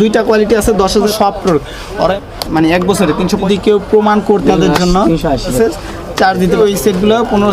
দুইটা কোয়ালিটি আছে দশ হাজার। সব মানে এক বছরে তিনশো কেউ প্রমাণ করতে তাদের জন্য চার্জ দিতে ওই সেটগুলো পনেরো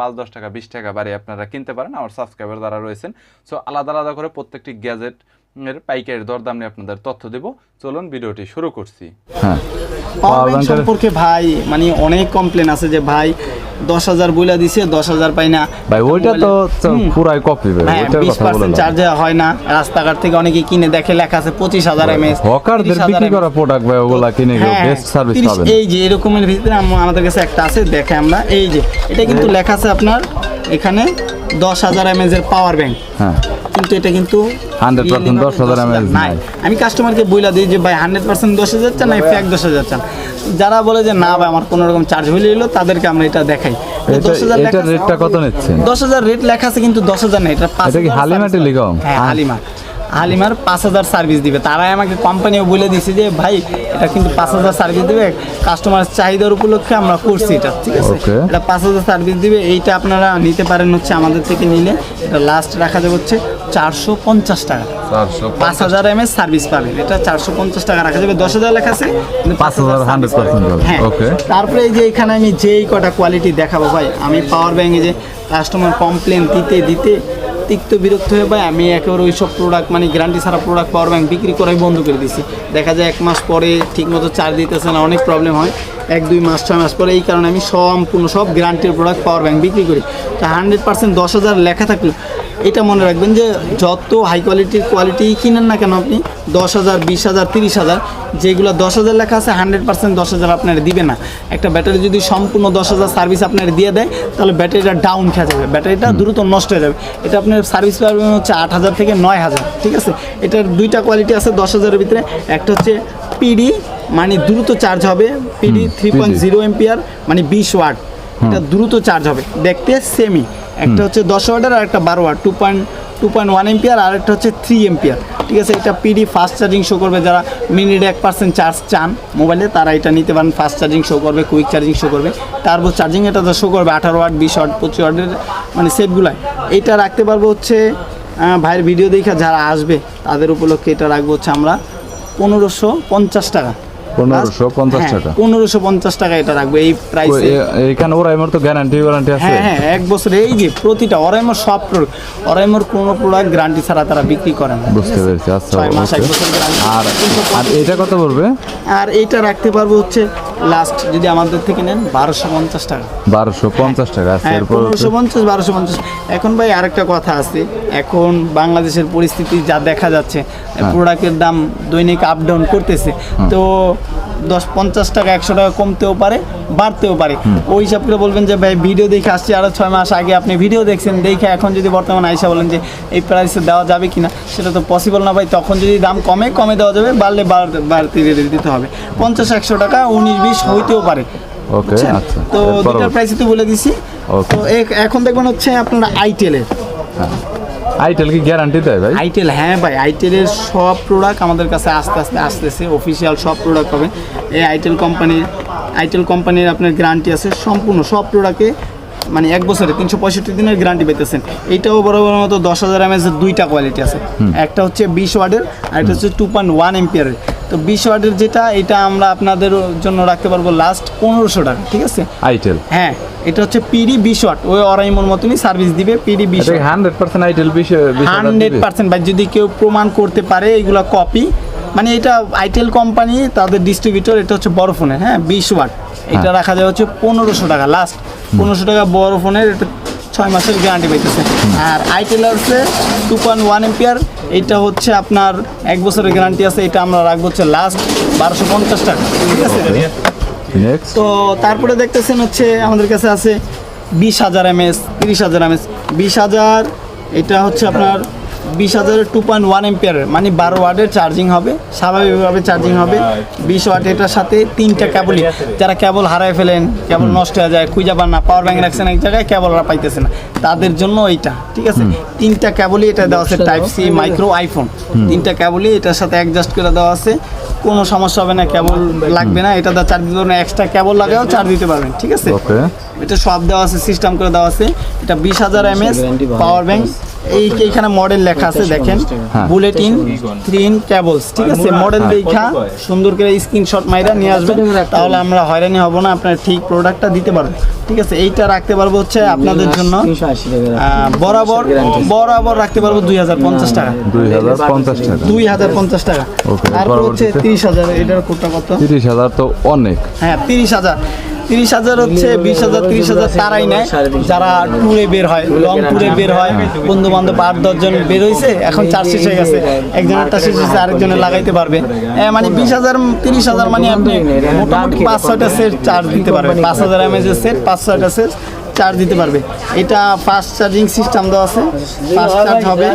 পাঁচ, দশ টাকা, বিশ টাকা বাড়িয়ে আপনারা কিনতে পারেন, আমার সাবস্ক্রাইবার দ্বারা রয়েছেন। সো আলাদা আলাদা করে প্রত্যেকটি গ্যাজেট এর পাইকারি দরদাম নিয়ে আপনাদের তথ্য দেব। চলুন, ভিডিওটি শুরু করছি। হ্যাঁ। পাওয়ার ব্যাংক সম্পর্কে ভাই মানে অনেক কমপ্লেন আছে যে ভাই দশ হাজার বইলা দিছে দশ হাজার পাই না। ভাই ওইটা তো পুরাই কপি হ্যাঁ বিশ পার্সেন্ট চার্জে হয় না। রাস্তাঘাট থেকে অনেকে কিনে দেখে লেখা আছে পঁচিশ হাজার এমএস হকারদের বিক্রি করা প্রোডাক্ট ভাই ওগুলা কিনে হ্যাঁ, বেস্ট সার্ভিস 30 পাবেন। এই যে এরকমের ভিতরে আমাদের কাছে একটা আছে দেখে আমরা। এই যে এটা কিন্তু লেখা আছে আপনার এখানে দশ হাজার এমএজ এর পাওয়ার ব্যাংক হ্যাঁ। কিন্তু এটা কিন্তু 100% 10,000 mAh নাই। নাই। আমি কাস্টমারকে বইলা দিই যে ভাই হান্ড্রেড পার্সেন্ট দশ হাজার চান না ফ্যাক দশ হাজার চান? যারা বলে যে না ভাই আমার কোনো রকম চার্জ হইলে এলো তাদেরকে আমরা এটা দেখাই। এটা রেটটা কত নিচ্ছেন? দশ হাজার রেট লেখা আছে কিন্তু দশ হাজার না এটা পাঁচ হাজার হালিমা টেলিকম? হ্যাঁ। হালিমা হালিমার। পাঁচ হাজার সার্ভিস দিবে। তারাই আমাকে কোম্পানিও বলে দিছে যে ভাই এটা কিন্তু পাঁচ হাজার সার্ভিস দিবে। কাস্টমারের চাহিদার উপলক্ষে আমরা করছি এটা ঠিক আছে? এটা পাঁচ হাজার সার্ভিস দিবে। এইটা আপনারা নিতে পারেন হচ্ছে আমাদের থেকে নিলে। এটা লাস্ট রাখা যাবে হচ্ছে চারশো পঞ্চাশ টাকা। পাঁচ হাজার এম এস সার্ভিস পাবেন। এটা চারশো পঞ্চাশ টাকা রাখা যাবে। দশ হাজার লেখা আছে কিন্তু 5,000 service 100% পাবেন। হবে। হ্যাঁ। তারপরে এই যে এখানে আমি যেই কটা কোয়ালিটি দেখাবো ভাই আমি পাওয়ার ব্যাংকে যে কাস্টমার কমপ্লেন দিতে দিতে তিক্ত বিরক্ত হয়ে ভাই আমি একেবারে ওই সব প্রোডাক্ট মানে গ্যারান্টি ছাড়া প্রোডাক্ট পাওয়ার ব্যাংক বিক্রি করাই বন্ধ করে দিছি দেখা যায় এক মাস পরে ঠিকমতো চার্জ দিতেছে না অনেক প্রবলেম হয়। এক দুই মাস ছয় মাস পরে এই কারণে আমি সম্পূর্ণ সব গ্যারান্টির প্রোডাক্ট পাওয়ার ব্যাংক বিক্রি করি। তা হান্ড্রেড পার্সেন্ট দশ হাজার লেখা থাকল। এটা মনে রাখবেন যে যত হাই কোয়ালিটির কোয়ালিটি কিনেন না কেন আপনি দশ হাজার বিশ হাজার তিরিশ হাজার যেগুলো দশ হাজার লেখা আছে হান্ড্রেড পার্সেন্ট দশ হাজার আপনার দিবে না। একটা ব্যাটারি যদি সম্পূর্ণ দশ হাজার সার্ভিস আপনার দিয়ে দেয় তাহলে ব্যাটারিটা ডাউন খেয়ে যাবে। ব্যাটারিটা দ্রুত নষ্ট হয়ে যাবে। এটা আপনার সার্ভিস পাবেন হচ্ছে আট হাজার থেকে নয় হাজার ঠিক আছে? এটার দুইটা কোয়ালিটি আছে দশ হাজারের ভিতরে। একটা হচ্ছে পিডি মানে দ্রুত চার্জ হবে। PD three point zero ampere মানে বিশ ওয়াট এটা দ্রুত চার্জ হবে। দেখতে সেমি একটা হচ্ছে দশ ওয়াটের আর একটা বারো watt two point two point one ampere আর একটা হচ্ছে থ্রি এম্পিয়ার ঠিক আছে, এটা পিডি ফাস্ট চার্জিং শো করবে, যারা মিনিট এক পার্সেন্ট চার্জ চান মোবাইলে তারা এটা নিতে পারেন ফাস্ট চার্জিং শো করবে কুইক চার্জিং শো করবে। টার্বো চার্জিং এটা তো শো করবে, আঠারো ওয়াট, বিশ ওয়াট, পঁচিশ ওয়াটের মানে সেটগুলাই এটা রাখতে পারব হচ্ছে ভাইয়ের ভিডিও দেখা যারা আসবে, তাদের উপলক্ষে এটা রাখব হচ্ছে আমরা পনেরোশো পঞ্চাশ টাকা। 1550 টাকা। পনেরোশো পঞ্চাশ টাকা এটা রাখবে এই প্রাইস এখানে ওরা এমন তো গ্যারান্টি ওয়ারান্টি আছে। হ্যাঁ হ্যাঁ এক বছর এই যে প্রতিটা অরাইমোর সব অরাইমোর কোনো প্রোডাক্ট গ্যারান্টি ছাড়া তারা বিক্রি করে না। বুঝতে পেরেছি আচ্ছা। আর আর এটা কত পড়বে? আর এইটা রাখতে পারব হচ্ছে লাস্ট যদি আমাদের থেকে নেন বারোশো পঞ্চাশ টাকা। বারোশো পঞ্চাশ টাকা হ্যাঁ পনেরোশো পঞ্চাশ বারোশো পঞ্চাশ। এখন ভাই আরেকটা কথা আছে এখন বাংলাদেশের পরিস্থিতি যা দেখা যাচ্ছে প্রোডাক্টের দাম দৈনিক আপ ডাউন করতেছে। তো দশ পঞ্চাশ টাকা একশো টাকা কমতেও পারে বাড়তেও পারে। ওই হিসাব করে বলবেন যে ভাই ভিডিও দেখে আসছি আরও ছয় মাস আগে আপনি ভিডিও দেখছেন দেখে এখন যদি বর্তমানে আইসা বলেন যে এই প্রাইসে দেওয়া যাবে কিনা? সেটা তো পসিবল না ভাই। তখন যদি দাম কমে কমে দেওয়া যাবে বাড়লে বাড়- বাড়তি দিতে হবে। পঞ্চাশ একশো টাকা উনিশ বিশ হইতেও পারে। ওকে আচ্ছা। তো দুটার প্রাইসই তো বলে দিছি। তো এখন দেখবেন হচ্ছে আপনার আইটেলের আইটেল কি গ্যারান্টি দেয় ভাই? আইটেল হ্যাঁ ভাই আইটেলের সব প্রোডাক্ট আমাদের কাছে আস্তে আস্তে আসতেছে অফিসিয়াল সব প্রোডাক্ট হবে এই আইটেল কোম্পানির আইটেল কোম্পানির আপনার গ্যারান্টি আছে সম্পূর্ণ সব প্রোডাক্টে মানে এক বছরে তিনশো পঁয়ষট্টি দিনের গ্যারান্টি পেতেছেন এইটাও বড় বড় মতো দশ হাজার এমএস দুইটা কোয়ালিটি আছে। একটা হচ্ছে বিশ ওয়ার্ডের আর একটা হচ্ছে টু পয়েন্ট ওয়ান এম্পিয়ারের তো বিশ ওয়ার্ডের যেটা এটা আমরা আপনাদের জন্য রাখতে পারব লাস্ট পনেরোশো টাকা ঠিক আছে? আইটেল হ্যাঁ এটা হচ্ছে পিডি বিশ ওয়াট ওই অরাইমোর মতনই সার্ভিস দিবে পিডি বিশ হান্ড্রেড পার্সেন্ট আইটেল বিশ হান্ড্রেড? পার্সেন্ট ভাই যদি কেউ প্রমাণ করতে পারে এগুলো কপি মানে এটা আইটেল কোম্পানি তাদের ডিস্ট্রিবিউটর এটা হচ্ছে বড় ফোনের হ্যাঁ বিশ ওয়াট। এটা হ্যাঁ। রাখা যায় হচ্ছে পনেরোশো টাকা লাস্ট পনেরোশো টাকা বড় ফোনের এটা ছয় মাসের গ্যারান্টি পেতেছে আর আইটেল আছে টু পয়েন্ট ওয়ান এম্পিয়ার এটা হচ্ছে আপনার এক বছরের গ্যারান্টি আছে এটা আমরা রাখব হচ্ছে লাস্ট বারোশো পঞ্চাশ টাকা ঠিক আছে? তো তারপরে দেখতেছেন হচ্ছে আমাদের কাছে আছে বিশ হাজার এম এস তিরিশ হাজার এম এস বিশ হাজার এটা হচ্ছে আপনার বিশ হাজারের টু পয়েন্ট ওয়ান এম্পিয়ারের মানে বারো ওয়াটের চার্জিং হবে স্বাভাবিকভাবে চার্জিং হবে। বিশ ওয়াট এটার সাথে তিনটা কেবলই যারা কেবল হারায় ফেলেন কেবল নষ্ট হয়ে যায় খুঁজে পান না পাওয়ার ব্যাংক রাখছেন এক জায়গায় কেবল ওরা পাইতেছে না। তাদের জন্য এইটা ঠিক আছে? তিনটা কেবলই এটা দেওয়া আছে টাইপ সি মাইক্রো আইফোন তিনটা কেবলই এটার সাথে অ্যাডজাস্ট করে দেওয়া আছে। কোনো সমস্যা হবে না কেবল লাগবে না এটা চার্জ দিতে পারবেন এক্সট্রা কেবল লাগাও চার্জ দিতে পারবেন ঠিক আছে? এটা সব দেওয়া আছে সিস্টেম করে দেওয়া আছে। এটা বিশ হাজার এমএস পাওয়ার ব্যাংক এই এইখানে মডেল লেখা আছে দেখেন। হ্যাঁ। বুলেটিন থ্রি ইন কেবলস ঠিক আছে? মডেল দেখা সুন্দর করে স্ক্রিনশট মাইরা নিয়ে আসবেন। তাহলে আমরা হয়রানি হব না আপনার ঠিক প্রোডাক্টটা দিতে পারব ঠিক আছে? এইটা রাখতে পারব হচ্ছে আপনাদের জন্য। বরাবর বরাবর রাখতে পারব দুই হাজার পঞ্চাশ টাকা। দুই হাজার পঞ্চাশ টাকা। দুই হাজার পঞ্চাশ টাকা। তারপর হচ্ছে তিরিশ হাজার এটার কোডটা কত? তিরিশ হাজার তো অনেক। হ্যাঁ তিরিশ হাজার। তিরিশ হাজার হচ্ছে, বিশ হাজার, তিরিশ হাজার তারাই নেয়। যারা ট্যুরে বের হয় লং টুরে বের হয় বন্ধু বান্ধব আট দশজন বের হয়েছে এখন চার শেষ হয়ে গেছে। একজনেরটা শেষ হয়েছে আরেকজনে লাগাইতে পারবে। মানে বিশ হাজার, তিরিশ হাজার মানে আপনি মোটামুটি পাঁচ, ছয়টা সেট চার্জ দিতে পারবেন। পাঁচ হাজার এমএজের সেট পাঁচ, ছয়টা সেট চার্জ দিতে পারবে। এটা ফাস্ট চার্জিং সিস্টেম দেওয়া আছে। ফাস্ট চার্জ হবে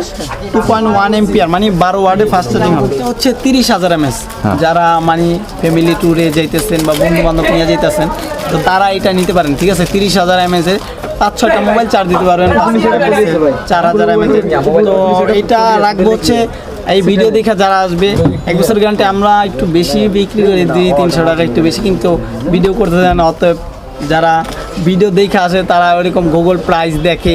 টু পয়েন্ট ওয়ান এমপিআর মানে বারো ওয়ার্ডে ফাস্ট চার্জিং হবে। এটা হচ্ছে তিরিশ হাজার এমএস হ্যাঁ। যারা মানে ফ্যামিলি ট্যুরে যাইতেছেন বা বন্ধু বান্ধব নিয়ে যাইতেছেন তো তারা এটা নিতে পারেন ঠিক আছে? তিরিশ হাজার এমএস এর পাঁচ ছয়টা মোবাইল চার্জ দিতে পারবেন। চার হাজার এমএস তো এটা রাখব হচ্ছে এই ভিডিও দেখা যারা আসবে এক বছর গ্যারান্টি আমরা একটু বেশি বিক্রি করি দুই তিনশো টাকা একটু বেশি কিন্তু ভিডিও করতে দেন অতএব যারা ভিডিও দেখে আসে তারা ওরকম গুগল প্রাইস দেখে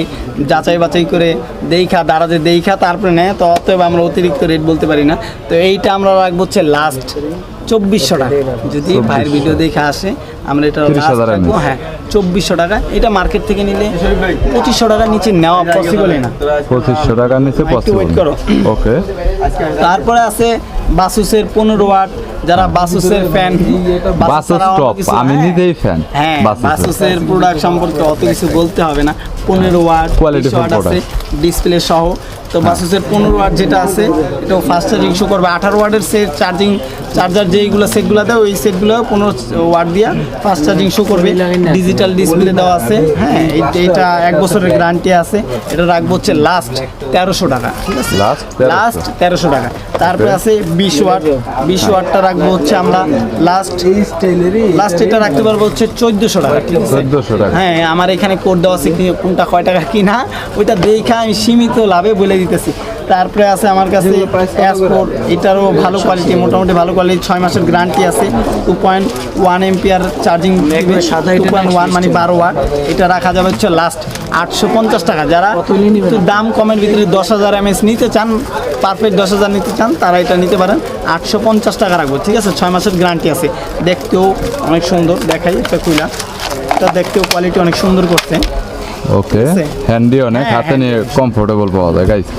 যাচাই বাছাই করে দেখা দাঁড়াতে দেখা তারপরে নেয়। তো অতএব আমরা অতিরিক্ত রেট বলতে পারি না। তো এইটা আমরা রাখব হচ্ছে লাস্ট চব্বিশশো টাকা। যদি ভাইয়ের ভিডিও দেখে আসে আমরা এটা রাখব। হ্যাঁ চব্বিশশো টাকা। এটা মার্কেট থেকে নিলে পঁচিশশো টাকার নিচে নেওয়া পসিবলই না। পঁচিশশো টাকা নিচে পসিবল wait করো। ওকে তারপরে আছে বাসুসের পনেরো ওয়াট যারা বাসুসের ফ্যান বাসুস টপ আমি নিজেই ফ্যান হ্যাঁ বাসুসের। প্রোডাক্ট সম্পর্কে অত কিছু বলতে হবে না। পনেরো ওয়াট কোয়ালিটি আছে ডিসপ্লে সহ। তো বাসুসের পনেরো ওয়াট যেটা আছে এটা ফাস্ট চার্জিং শো করবে। আঠারো ওয়াটের সেট চার্জিং চার্জার যেইগুলো সেটগুলো দেয় ওই সেটগুলো পনেরো ওয়াট দিয়া ফাস্ট চার্জিং শো করবে। ডিজিটাল ডিসপ্লে দেওয়া আছে। হ্যাঁ এইটা এক বছরের গ্যারান্টি আছে। এটা রাখব হচ্ছে লাস্ট তেরোশো টাকা ঠিক আছে? লাস্ট তেরোশো। টাকা। তারপরে আছে বিশ ওয়াট। বিশ ওয়াটটা রাখব হচ্ছে আমরা লাস্ট লাস্ট এটা রাখতে পারব হচ্ছে চোদ্দোশো টাকা ঠিক আছে? 1400 টাকা। হ্যাঁ আমার এখানে কোড দেওয়া আছে কোনটা কয় টাকা কিনা ওইটা দেখে আমি সীমিত লাভে বলে দিতেছি। তারপরে আছে আমার কাছে এয়ারপোর্ট এটারও ভালো কোয়ালিটি মোটামুটি ভালো কোয়ালিটি ছয় মাসের গ্যারান্টি আছে। Two point one ampere charging two point one মানে বারো ওয়াট এটা রাখা যাবে হচ্ছে লাস্ট আটশো পঞ্চাশ টাকা। যারা একটু দাম কমের ভিতরে দশ হাজার এমএস নিতে চান পারফেক্ট দশ হাজার নিতে চান তারা এটা নিতে পারেন। আটশো পঞ্চাশ টাকা রাখব ঠিক আছে? ছয় মাসের গ্যারান্টি আছে। দেখতেও অনেক সুন্দর দেখাই একটা কুইলা। এটা দেখতেও কোয়ালিটি অনেক সুন্দর করছে। ওকে হ্যান্ডি অনেক হ্যাঁ, হাতে নিয়ে কমফোর্টেবল পাওয়া যায় গাইস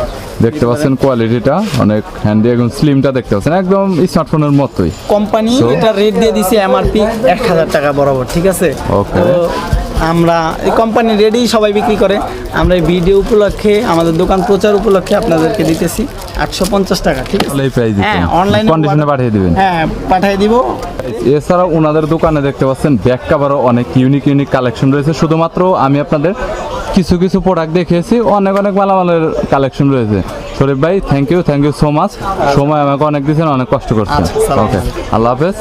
দেখতে পাচ্ছেন কোয়ালিটিটা অনেক হ্যান্ডি এবং স্লিমটা দেখতে পাচ্ছেন। একদম স্মার্টফোনের মতোই। কোম্পানি এটা রেট দিয়ে দিছে এমআরপি এক হাজার টাকা বরাবর ঠিক আছে? ওকে আমরা এই কোম্পানি রেডি সবাই বিক্রি করে। আমরা এই ভিডিও উপলক্ষে আমাদের দোকান প্রচার উপলক্ষে আপনাদেরকে দিতেছি আটশো পঞ্চাশ টাকা ঠিক আছে? হ্যাঁ অনলাইন অনলাইনে কন্ডিশনে পাঠিয়ে দিবেন। হ্যাঁ পাঠিয়ে দিব। এছাড়াও ওনাদের দোকানে দেখতে পাচ্ছেন ব্যাক কাভারও অনেক ইউনিক ইউনিক কালেকশন রয়েছে। শুধুমাত্র আমি আপনাদের কিছু কিছু প্রোডাক্ট দেখিয়েছি অনেক অনেক মালামালের কালেকশন রয়েছে। শরীফ ভাই thank you thank you so much সময় আমাকে অনেক দিয়েছেন অনেক কষ্ট করছেন। আচ্ছা, ওকে আল্লাহ হাফেজ।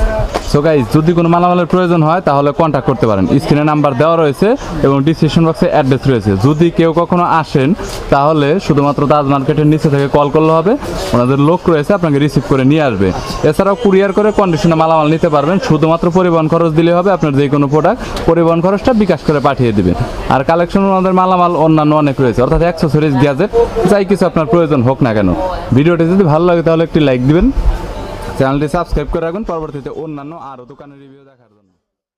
সো গাইজ যদি কোনো মালামালের প্রয়োজন হয়, তাহলে কন্ট্যাক্ট করতে পারেন। স্ক্রিনে নাম্বার দেওয়া রয়েছে এবং ডিসক্রিপশন বক্সে অ্যাড্রেস রয়েছে। যদি কেউ কখনো আসেন, তাহলে শুধুমাত্র তাজ মার্কেটের নিচে থেকে কল করলে হবে। ওনাদের লোক রয়েছে, আপনাকে রিসিভ করে নিয়ে আসবে। এছাড়াও কুরিয়ার করে কন্ডিশনে মালামাল নিতে পারবেন। শুধুমাত্র পরিবহন খরচ দিলে হবে আপনার যে কোনো প্রোডাক্ট পরিবহন খরচটা বিকাশ করে পাঠিয়ে দেবে। আর কালেকশন ওনাদের মালামাল অন্যান্য অনেক রয়েছে। অর্থাৎ অ্যাক্সেসরিজ গ্যাজেট যাই কিছু আপনার প্রয়োজন হোক না কেন। ভিডিওটি যদি ভালো লাগে, তাহলে একটি লাইক দিবেন। চ্যানেলটি সাবস্ক্রাইব করে রাখুন। পরবর্তীতে অন্যান্য আরও দোকানের রিভিউ জন্য